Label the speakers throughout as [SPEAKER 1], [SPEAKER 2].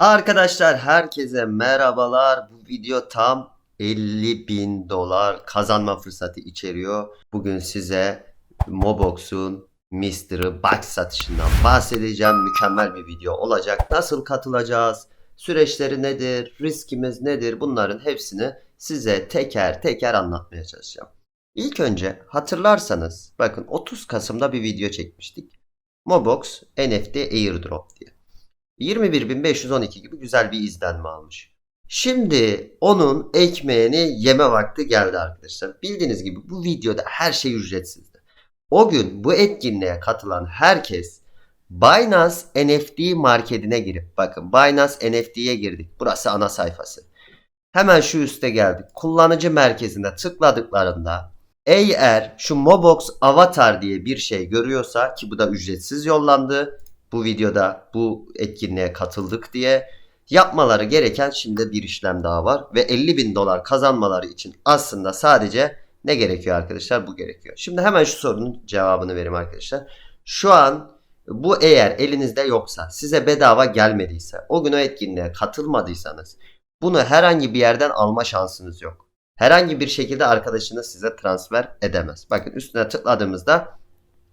[SPEAKER 1] Arkadaşlar herkese merhabalar. Bu video tam 50 bin dolar kazanma fırsatı içeriyor. Bugün size Mobox'un Mystery Box satışından bahsedeceğim. Mükemmel bir video olacak. Nasıl katılacağız? Süreçleri nedir? Riskimiz nedir? Bunların hepsini size teker teker anlatmaya çalışacağım. İlk önce hatırlarsanız bakın 30 Kasım'da bir video çekmiştik. Mobox NFT Airdrop diye. 21.512 gibi güzel bir izlenme almış. Şimdi onun ekmeğini yeme vakti geldi arkadaşlar. Bildiğiniz gibi bu videoda her şey ücretsizdi. O gün bu etkinliğe katılan herkes Binance NFT marketine girip bakın Binance NFT'ye girdik. Burası ana sayfası. Hemen şu üste geldik. Kullanıcı merkezine tıkladıklarında eğer şu Mobox Avatar diye bir şey görüyorsa ki bu da ücretsiz yollandı. Bu videoda bu etkinliğe katıldık diye yapmaları gereken şimdi bir işlem daha var. Ve 50 bin dolar kazanmaları için aslında sadece ne gerekiyor arkadaşlar? Bu gerekiyor. Şimdi hemen şu sorunun cevabını vereyim arkadaşlar. Şu an bu eğer elinizde yoksa size bedava gelmediyse o gün o etkinliğe katılmadıysanız bunu herhangi bir yerden alma şansınız yok. Herhangi bir şekilde arkadaşınız size transfer edemez. Bakın üstüne tıkladığımızda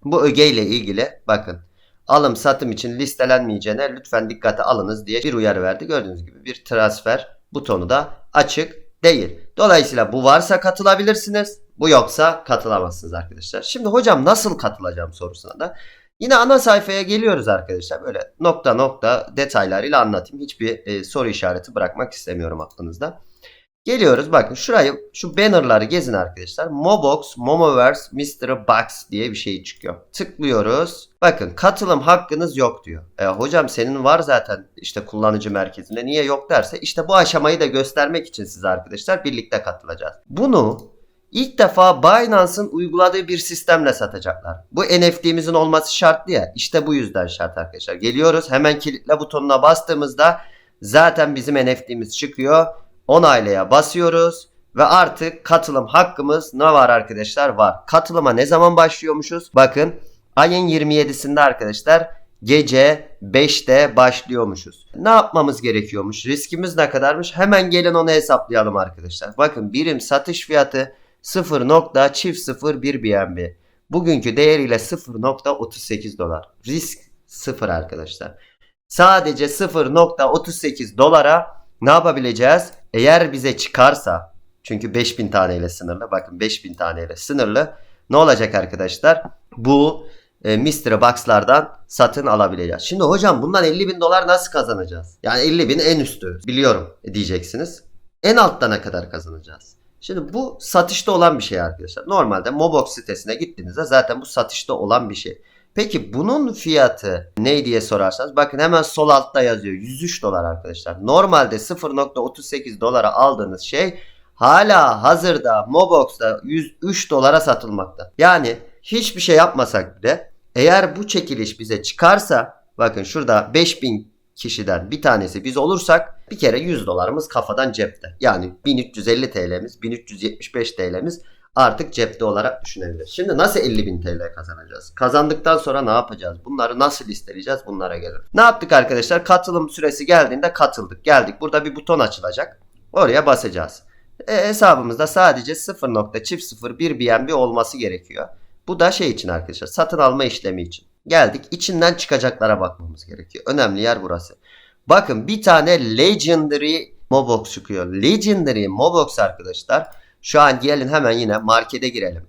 [SPEAKER 1] bu ögeyle ilgili bakın alım satım için listelenmeyeceğine lütfen dikkate alınız diye bir uyarı verdi. Gördüğünüz gibi bir transfer butonu da açık değil. Dolayısıyla bu varsa katılabilirsiniz. Bu yoksa katılamazsınız arkadaşlar. Şimdi hocam nasıl katılacağım sorusuna da yine ana sayfaya geliyoruz arkadaşlar. Böyle nokta nokta detaylarıyla anlatayım. Hiçbir e, soru işareti bırakmak istemiyorum aklınızda. Geliyoruz bakın şurayı şu bannerları gezin arkadaşlar. Mobox, Momoverse, Mystery Box diye bir şey çıkıyor. Tıklıyoruz. Bakın katılım hakkınız yok diyor. E, hocam senin var zaten işte kullanıcı merkezinde niye yok derse işte bu aşamayı da göstermek için size arkadaşlar birlikte katılacağız. Bunu ilk defa Binance'ın uyguladığı bir sistemle satacaklar. Bu NFT'mizin olması şartlı ya. İşte bu yüzden şart arkadaşlar. Geliyoruz hemen kilitle butonuna bastığımızda zaten bizim NFT'miz çıkıyor onaylaya basıyoruz ve artık katılım hakkımız ne var arkadaşlar? Var. Katılıma ne zaman başlıyormuşuz? Bakın ayın 27'sinde arkadaşlar gece 5'te başlıyormuşuz. Ne yapmamız gerekiyormuş? Riskimiz ne kadarmış? Hemen gelin onu hesaplayalım arkadaşlar. Bakın birim satış fiyatı 0.01 BNB. Bugünkü değeriyle 0.38 dolar. Risk 0 arkadaşlar. Sadece 0.38 dolara ne yapabileceğiz? Eğer bize çıkarsa çünkü 5000 taneyle sınırlı. Bakın 5000 taneyle sınırlı. Ne olacak arkadaşlar? Bu e, Mystery Box'lardan satın alabileceğiz. Şimdi hocam bundan 50 bin dolar nasıl kazanacağız? Yani 50 bin en üstü biliyorum diyeceksiniz. En altta ne kadar kazanacağız? Şimdi bu satışta olan bir şey arkadaşlar. Normalde Mobox sitesine gittiğinizde zaten bu satışta olan bir şey. Peki bunun fiyatı ne diye sorarsanız bakın hemen sol altta yazıyor 103 dolar arkadaşlar. Normalde 0.38 dolara aldığınız şey hala hazırda Mobox'ta 103 dolara satılmakta. Yani hiçbir şey yapmasak bile eğer bu çekiliş bize çıkarsa bakın şurada 5000 kişiden bir tanesi biz olursak bir kere 100 dolarımız kafadan cepte. Yani 1350 TL'miz 1375 TL'miz artık cepte olarak düşünebiliriz. Şimdi nasıl 50 bin TL kazanacağız? Kazandıktan sonra ne yapacağız? Bunları nasıl listeleyeceğiz? Bunlara gelelim. Ne yaptık arkadaşlar? Katılım süresi geldiğinde katıldık. Geldik. Burada bir buton açılacak. Oraya basacağız. E, hesabımızda sadece 0.001 BNB olması gerekiyor. Bu da şey için arkadaşlar. Satın alma işlemi için. Geldik. İçinden çıkacaklara bakmamız gerekiyor. Önemli yer burası. Bakın bir tane Legendary Mobox çıkıyor. Legendary Mobox arkadaşlar şu an gelin hemen yine markete girelim.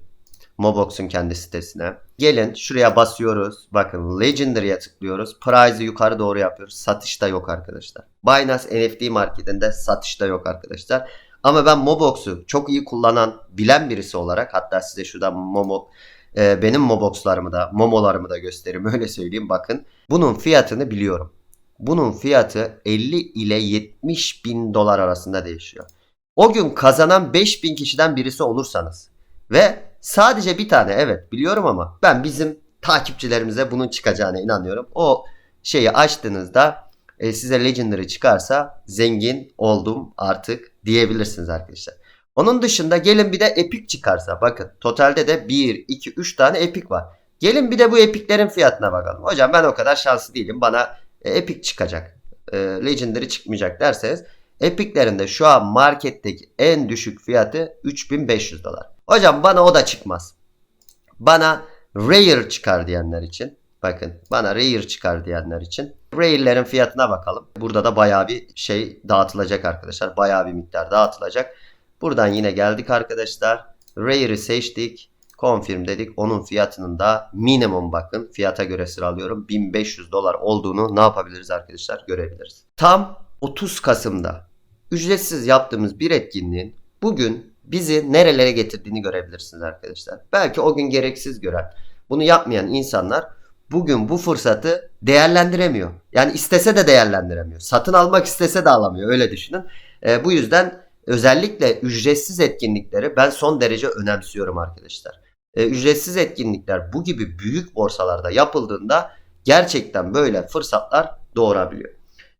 [SPEAKER 1] Mobox'un kendi sitesine. Gelin şuraya basıyoruz. Bakın Legendary'e tıklıyoruz. Price'ı yukarı doğru yapıyoruz. Satışta yok arkadaşlar. Binance NFT marketinde satışta yok arkadaşlar. Ama ben Mobox'u çok iyi kullanan, bilen birisi olarak hatta size şurada Momo e, benim Mobox'larımı da, Momo'larımı da göstereyim öyle söyleyeyim bakın. Bunun fiyatını biliyorum. Bunun fiyatı 50 ile 70 bin dolar arasında değişiyor. O gün kazanan 5000 kişiden birisi olursanız ve sadece bir tane evet biliyorum ama ben bizim takipçilerimize bunun çıkacağına inanıyorum. O şeyi açtığınızda e, size Legendary çıkarsa zengin oldum artık diyebilirsiniz arkadaşlar. Onun dışında gelin bir de Epic çıkarsa bakın totalde de 1, 2, 3 tane Epic var. Gelin bir de bu Epic'lerin fiyatına bakalım. Hocam ben o kadar şanslı değilim bana e, Epic çıkacak. e, Legendary çıkmayacak derseniz Epic'lerin de şu an marketteki en düşük fiyatı 3500 dolar. Hocam bana o da çıkmaz. Bana Rare çıkar diyenler için. Bakın bana Rare çıkar diyenler için. Rare'lerin fiyatına bakalım. Burada da bayağı bir şey dağıtılacak arkadaşlar. Bayağı bir miktar dağıtılacak. Buradan yine geldik arkadaşlar. Rare'i seçtik. Confirm dedik. Onun fiyatının da minimum bakın. Fiyata göre sıralıyorum. 1500 dolar olduğunu ne yapabiliriz arkadaşlar görebiliriz. Tam 30 Kasım'da ücretsiz yaptığımız bir etkinliğin bugün bizi nerelere getirdiğini görebilirsiniz arkadaşlar. Belki o gün gereksiz gören, bunu yapmayan insanlar bugün bu fırsatı değerlendiremiyor. Yani istese de değerlendiremiyor. Satın almak istese de alamıyor. Öyle düşünün. E, bu yüzden özellikle ücretsiz etkinlikleri ben son derece önemsiyorum arkadaşlar. E, ücretsiz etkinlikler bu gibi büyük borsalarda yapıldığında gerçekten böyle fırsatlar doğurabiliyor.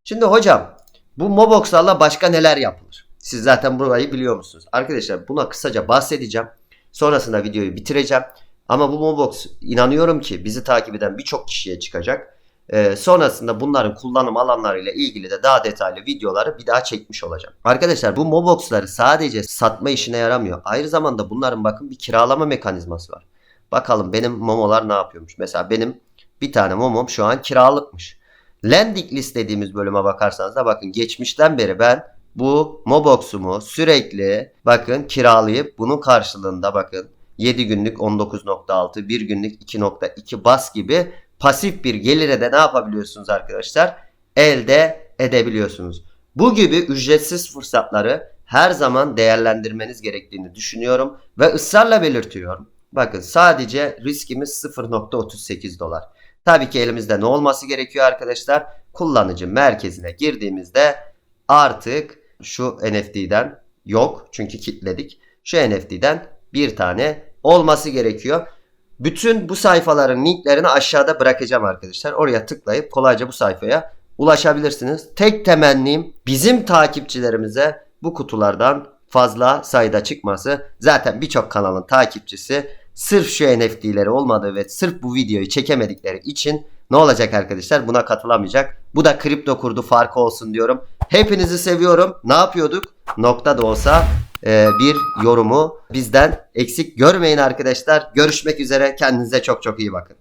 [SPEAKER 1] Şimdi hocam bu Mobox'larla başka neler yapılır? Siz zaten burayı biliyor musunuz? Arkadaşlar buna kısaca bahsedeceğim. Sonrasında videoyu bitireceğim. Ama bu Mobox inanıyorum ki bizi takip eden birçok kişiye çıkacak. Ee, sonrasında bunların kullanım alanlarıyla ilgili de daha detaylı videoları bir daha çekmiş olacağım. Arkadaşlar bu Mobox'ları sadece satma işine yaramıyor. Aynı zamanda bunların bakın bir kiralama mekanizması var. Bakalım benim momolar ne yapıyormuş. Mesela benim bir tane momom şu an kiralıkmış. Landing list dediğimiz bölüme bakarsanız da bakın geçmişten beri ben bu Mobox'umu sürekli bakın kiralayıp bunun karşılığında bakın 7 günlük 19.6, 1 günlük 2.2 bas gibi pasif bir gelire de ne yapabiliyorsunuz arkadaşlar? Elde edebiliyorsunuz. Bu gibi ücretsiz fırsatları her zaman değerlendirmeniz gerektiğini düşünüyorum ve ısrarla belirtiyorum. Bakın sadece riskimiz 0.38 dolar. Tabii ki elimizde ne olması gerekiyor arkadaşlar? Kullanıcı merkezine girdiğimizde artık şu NFT'den yok çünkü kilitledik. Şu NFT'den bir tane olması gerekiyor. Bütün bu sayfaların linklerini aşağıda bırakacağım arkadaşlar. Oraya tıklayıp kolayca bu sayfaya ulaşabilirsiniz. Tek temennim bizim takipçilerimize bu kutulardan fazla sayıda çıkması. Zaten birçok kanalın takipçisi sırf şu NFT'leri olmadığı ve sırf bu videoyu çekemedikleri için ne olacak arkadaşlar? Buna katılamayacak. Bu da kripto kurdu farkı olsun diyorum. Hepinizi seviyorum. Ne yapıyorduk? Nokta da olsa e, bir yorumu bizden eksik görmeyin arkadaşlar. Görüşmek üzere. Kendinize çok çok iyi bakın.